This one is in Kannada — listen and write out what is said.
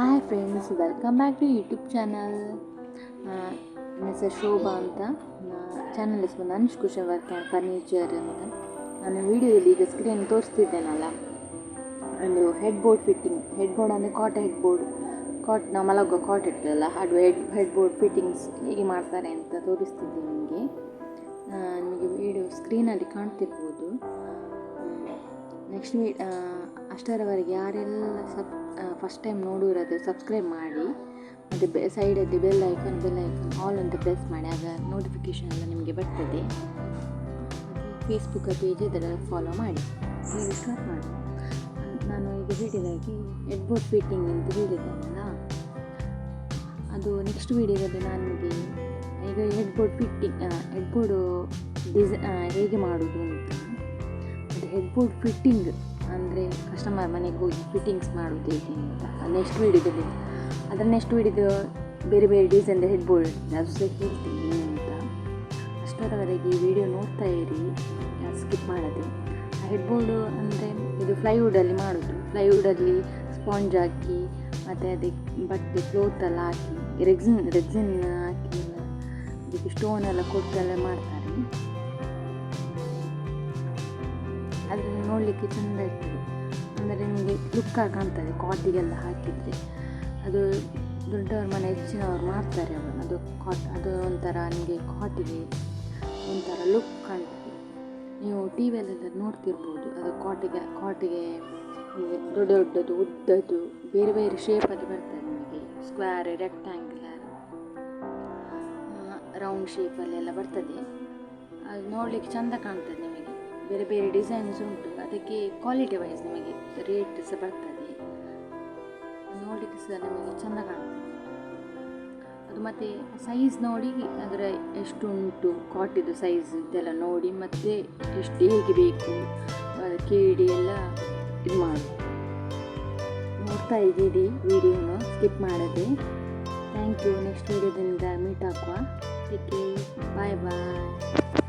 Hi friends welcome back to YouTube channel ಹೆಸರು ಶೋಭಾ ಅಂತ. ಚಾನಲ್ ಹೆಸರು ಅನುಷ್ ಆ್ಯಂಡ್ ಫರ್ನಿಚರ್ ಅಂತ. ನಾನು ವೀಡಿಯೋದಲ್ಲಿ ಈಗ ಸ್ಕ್ರೀನ್ ತೋರಿಸ್ತಿದ್ದೇನಲ್ಲ? ಒಂದು head board fitting head board ಅಂದರೆ ಕಾಟ್ ಹೆಡ್ ಬೋರ್ಡ್ ಕಾಟ್ ನಾವು ಮಲಗುವ ಕಾಟ್ ಇರ್ತದಲ್ಲ, ಅದು ಹೆಡ್ ಹೆಡ್ ಬೋರ್ಡ್ ಫಿಟ್ಟಿಂಗ್ಸ್ ಹೇಗೆ ಮಾಡ್ತಾರೆ ಅಂತ ತೋರಿಸ್ತಿದ್ದೆ ನಿಮಗೆ. ನಿಮಗೆ ವಿಡಿಯೋ ಸ್ಕ್ರೀನಲ್ಲಿ ಕಾಣ್ತಿರ್ಬೋದು. ನೆಕ್ಸ್ಟ್ ವೀ ಅಷ್ಟರವರೆಗೆ ಯಾರೆಲ್ಲ ಸಬ್ ಫಸ್ಟ್ ಟೈಮ್ ನೋಡೋರಾದರೆ ಸಬ್ಸ್ಕ್ರೈಬ್ ಮಾಡಿ, ಮತ್ತು ಬೆ, ಸೈಡಲ್ಲಿ bell icon bell icon all ಅಂತ ಪ್ರೆಸ್ ಮಾಡಿ, ಆಗ ನೋಟಿಫಿಕೇಷನ್ ಎಲ್ಲ ನಿಮಗೆ ಬರ್ತದೆ. ಫೇಸ್ಬುಕ್ ಪೇಜ್ ಇದೆಲ್ಲ ಫಾಲೋ ಮಾಡಿ. ನೀವು ಸ್ಟಾರ್ಟ್ ಮಾಡಿ ನಾನು ಈಗ ಹೇಳಿದಾಗಿ ಎಡ್ಬೋರ್ಡ್ ಫಿಟ್ಟಿಂಗ್ ಅಂತ ಹೇಳಿದ್ದೇನಲ್ಲ ಅದು ನೆಕ್ಸ್ಟ್ ವೀಡಿಯೋದಲ್ಲಿ ನಾನು ನಿಮಗೆ ಈಗ ಹೆಡ್ಬೋರ್ಡ್ ಫಿಟ್ಟಿಂಗ್ ಹೆಡ್ಬೋರ್ಡು ಡಿಸೈ ಹೇಗೆ ಮಾಡೋದು ಅಂತ. ಅದು ಹೆಡ್ ಬೋರ್ಡ್ ಫಿಟ್ಟಿಂಗ್ ಅಂದರೆ ಕಸ್ಟಮರ್ ಮನೆಗೆ ಹೋಗಿ ಫಿಟ್ಟಿಂಗ್ಸ್ ಮಾಡೋದು ಹೇಗೆ ಅಂತ. ನೆಕ್ಸ್ಟ್ ವೀಡಿಯೋದಲ್ಲಿ ಅದರ ನೆಕ್ಸ್ಟ್ ವೀಡಿಯೋದು ಬೇರೆ ಬೇರೆ ಡಿಸೈನ್ ಹೆಡ್ ಬೋರ್ಡ್ ಅದು ಸಹ ಹೇಳ್ತೀನಿ ಅಂತ. ಅಷ್ಟರವರೆಗೆ ಈ ವಿಡಿಯೋ ನೋಡ್ತಾ ಇರಿ. ಸ್ಕಿಪ್ ಮಾಡದೆ. ಹೆಡ್ ಬೋರ್ಡು ಅಂದರೆ ಇದು ಫ್ಲೈವುಡಲ್ಲಿ ಮಾಡೋದು. ಫ್ಲೈವುಡಲ್ಲಿ ಸ್ಪಾಂಜ್ ಹಾಕಿ, ಮತ್ತು ಅದಕ್ಕೆ ಬಟ್ಟೆ ಕ್ಲೋತ್ ಎಲ್ಲ ಹಾಕಿ ರೆಗ್ಸಿನ್ ರೆಗ್ಸಿನ್ ಹಾಕಿ ಅದಕ್ಕೆ ಸ್ಟೋನ್ ಎಲ್ಲ ಕೊಟ್ಟೆಲ್ಲ ಮಾಡ್ತಾರೆ. ಅದನ್ನು ನೋಡಲಿಕ್ಕೆ ಚೆಂದ ಇರ್ತದೆ. ಅಂದರೆ ನಿಮಗೆ ಲುಕ್ ಕಾಣ್ತದೆ ಕಾಟಿಗೆಲ್ಲ ಹಾಕಿದರೆ. ಅದು ದೊಡ್ಡವ್ರ ಮನೆ, ಹೆಚ್ಚಿನವ್ರು ಮಾಡ್ತಾರೆ ಅವರು ಅದು ಕಾಟ್ ಅದು ಒಂಥರ ನಿಮಗೆ ಕಾಟಿಗೆ ಒಂಥರ ಲುಕ್ ಕಾಣ್ತದೆ. ನೀವು ಟಿ ವಿಯಲ್ಲೆಲ್ಲ ನೋಡ್ತಿರ್ಬೋದು. ಅದು ಕಾಟಿಗೆ ಕಾಟಿಗೆ ದೊಡ್ಡ ದೊಡ್ಡದು, ಉದ್ದದ್ದು, ಬೇರೆ ಬೇರೆ ಶೇಪಲ್ಲಿ ಬರ್ತದೆ ನಿಮಗೆ. ಸ್ಕ್ವೇರ್ ರೆಕ್ಟ್ಯಾಂಗ್ಯುಲರ್ ರೌಂಡ್ ಶೇಪಲ್ಲೆಲ್ಲ ಬರ್ತದೆ. ಅದು ನೋಡಲಿಕ್ಕೆ ಚೆಂದ ಕಾಣ್ತದೆ ನಿಮಗೆ. ಬೇರೆ ಬೇರೆ ಡಿಸೈನ್ಸ್ ಉಂಟು. ಅದಕ್ಕೆ ಕ್ವಾಲಿಟಿ ವೈಸ್ ನಿಮಗೆ ರೇಟ್ ಸಹ ಬರ್ತದೆ. ನೋಡಲಿಕ್ಕೆ ಸಹ ನಿಮಗೆ ಚೆಂದ ಕಾಣ್ತದೆ. ಅದು ಮತ್ತು ಸೈಜ್ ನೋಡಿ, ಅದರ ಎಷ್ಟು ಉಂಟು ಕಾಟಿದು ಸೈಜ್ ಇದೆಲ್ಲ ನೋಡಿ, ಮತ್ತು ಎಷ್ಟು ಹೇಗೆ ಬೇಕು ಕೇಳಿ ಎಲ್ಲ ಇದು ಮಾಡಿ. ನೋಡ್ತಾ ಇದ್ದೀರಿ ವಿಡಿಯೋನ ಸ್ಕಿಪ್ ಮಾಡದೆ. ಥ್ಯಾಂಕ್ ಯು ನೆಕ್ಸ್ಟ್ ವಿಡಿಯೋದಿಂದ ಮೀಟ್ ಹಾಕುವ ಟೇಕ್ ಬಾಯ್ ಬಾಯ್